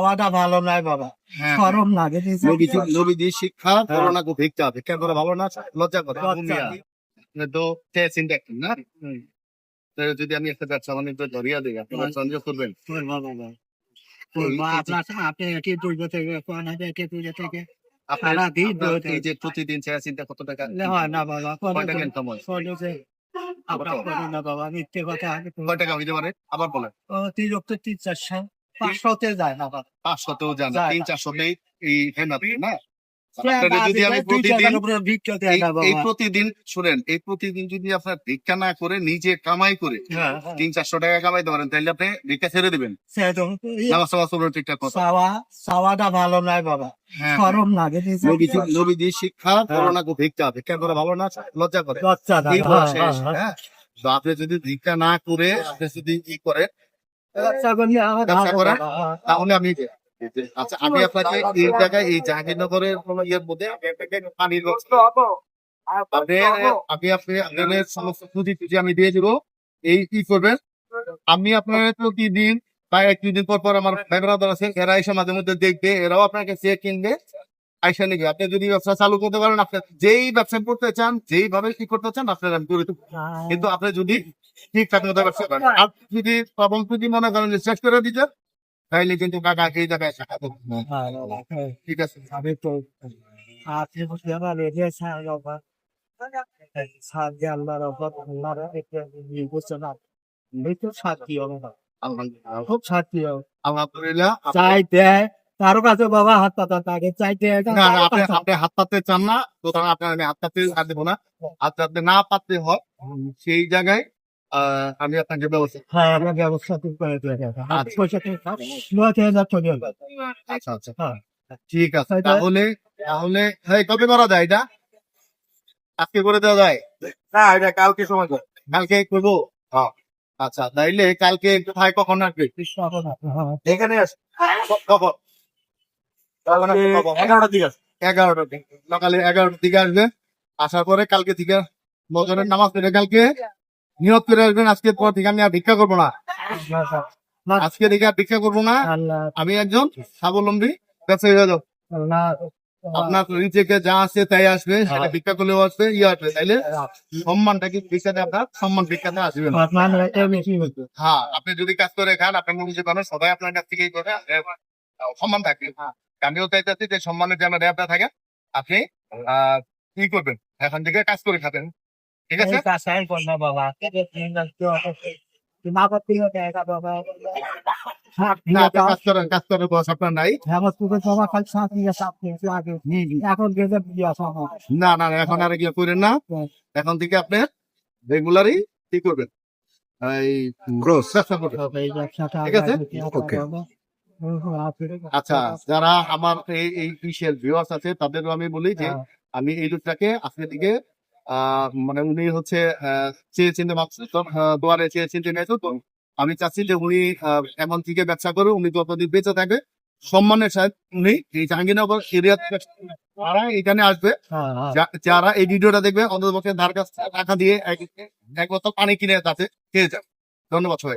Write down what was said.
চাওয়াটা ভালো নয় বাবা। হ্যাঁ সরম লাগে নিজে। নবীজি নবীজি শিক্ষা হ্যাঁ। করোনা ভিক্ষা ভিক্ষা করে ভালো না? লজ্জা করে। তো চিন্তা না? যদি আমি একটা ব্যবসা বাণিজ্য ধরিয়া দিই হ্যাঁ। করবেন। আপনার যে প্রতিদিন চিন্তা কত টাকা? না বাবা হয়? আবার বলেন। পাঁচশোতে যায় না পাঁচশতেও যায় তিন না। চারশোতেই এই হেনাতে না? যদি আমি প্রতিদিন এই- শুনেন এই প্রতিদিন যদি আপনার ভিক্ষা না করে নিজে কামাই করে হ্যাঁ, হ্যাঁ। তিন চারশো টাকা পারেন তাহলে আপনি ভিক্ষা ছেড়ে দিবেন। ভালো নয় বাবা। হ্যাঁ নবীজি শিক্ষা করোনা কো ভিক্ষা। ভিক্ষা করে ভালো না লজ্জা করে। লজ্জা আপনি যদি ভিক্ষা না করে আপনি যদি ই করে লজ্জা করলে আমার ব্যবসা। তাহলে আমি আচ্ছা আমি আপনাকে এই জায়গায় এই জাহাঙ্গীরনগরের ইয়ের মধ্যে আমি আপনাকে পানির আমি আপনি সমস্ত পুঁজি টুজি আমি দিয়ে দিব। এই কি করবেন। আমি আপনার প্রতিদিন প্রায় এক দুই দিন পর পর আমার ব্রাদার আছে এরা এসে মাঝে মধ্যে দেখবে এরাও আপনাকে চেয়ে কিনবে। আইসা নিবে। আপনি যদি ব্যবসা চালু করতে পারেন আপনি যেই ব্যবসা করতে চান যেইভাবে কি করতে চান আপনার আমি করে কিন্তু আপনি যদি ঠিকঠাক মতো ব্যবসা করেন আর যদি প্রবল যদি মনে করেন যে শেষ করে দিতে তাইলে কিন্তু কাকা এই জায়গায়। হ্যাঁ, হ্যাঁ। ঠিক আছে। আমি তো আপনি বুঝতে পারলে যে ছাড় বাবা আল্লাহর অপর আল্লাহর একটা ইয়ে না এই তো হবে না। আলহামদুলিল্লাহ। খুব শান্তি হবে। আলহামদুলিল্লাহ। আপনি- চাই দেয় কারও কাছে বাবা হাত পাতা তাকে চাই দেয় না না আপনি আপনি হাত পাততে চান না সুতরাং আপনার আমি হাত পাততে আর দেবো না। হাত পাততে না পাততে হয় সেই জায়গায় আহ, আমি আপনাকে ব্যবস্থা হ্যাঁ আমরা ব্যবস্থা ঠিক করে আচ্ছা। আচ্ছা আচ্ছা। হ্যাঁ। ঠিক আছে তাহলে তাহলে হ্যাঁ কবে করা যায় এটা? আজকে করে দেওয়া যায়? না এটা কালকে সময় করে। কালকে করব? হ্যাঁ। আচ্ছা তাইলে কালকে একটু ভাই কখন আসবে? না এখানে আস। কখন? এগারোটার দিকে আছে এগারোটার দিকে। সকালে এগারোটার দিকে আসবে। আসার পরে কালকে থেকে নামাজ পড়ে কালকে। নিয়ত করে আসবেন পর থেকে আমি আর ভিক্ষা করব না। আজকে থেকে আর ভিক্ষা করব না। আমি একজন স্বাবলম্বী ব্যবসায়ী হয়ে যাব আপনার নিজেকে যা আছে তাই আসবে। সেটা হ্যাঁ। ভিক্ষা করলেও আসবে ইয়ে আসবে। তাইলে সম্মানটা কি ভিক্ষাতে আপনার? সম্মান ভিক্ষাতে আসবে হ্যাঁ আপনি যদি কাজ করে খান আপনার মনে পাবেন সবাই আপনার কাছ থেকেই করে আহ, সম্মান থাকবে। আমিও চাইতেছি যে সম্মানের যেন র্যাবটা থাকে আপনি আহ কি করবেন? এখন থেকে কাজ করে খাবেন। ঠিক আছে? বাবা। না না এখন গেলে বিয়ে আসা না না না, এখন আর গিয়ে করেন না। এখন থেকে আপনি রেগুলারই কি করবেন? এই গ্রোস ঠিক আছে? ওকে আচ্ছা যারা আমার এই বিশেষ ভিউয়ার্স আছে তাদেরও আমি বলি যে হ্যাঁ। আমি এই লোকটাকে আজকে দিকে মানে উনি হচ্ছে চেয়ে চিনতে মাত্র দুয়ারে চেয়ে চিনতে গেছে তো আমি চাচ্ছি যে উনি এমন থেকে ব্যবসা করে উনি যতদিন বেঁচে থাকবে সম্মানের সাথে উনি এই জাহাঙ্গীরনগর এরিয়া যারা এখানে আসবে যারা এই ভিডিওটা দেখবে অন্তত পক্ষে ধার কাছ টাকা দিয়ে এক বোতল পানি কিনে তাতে খেয়ে যাবে ধন্যবাদ সবাই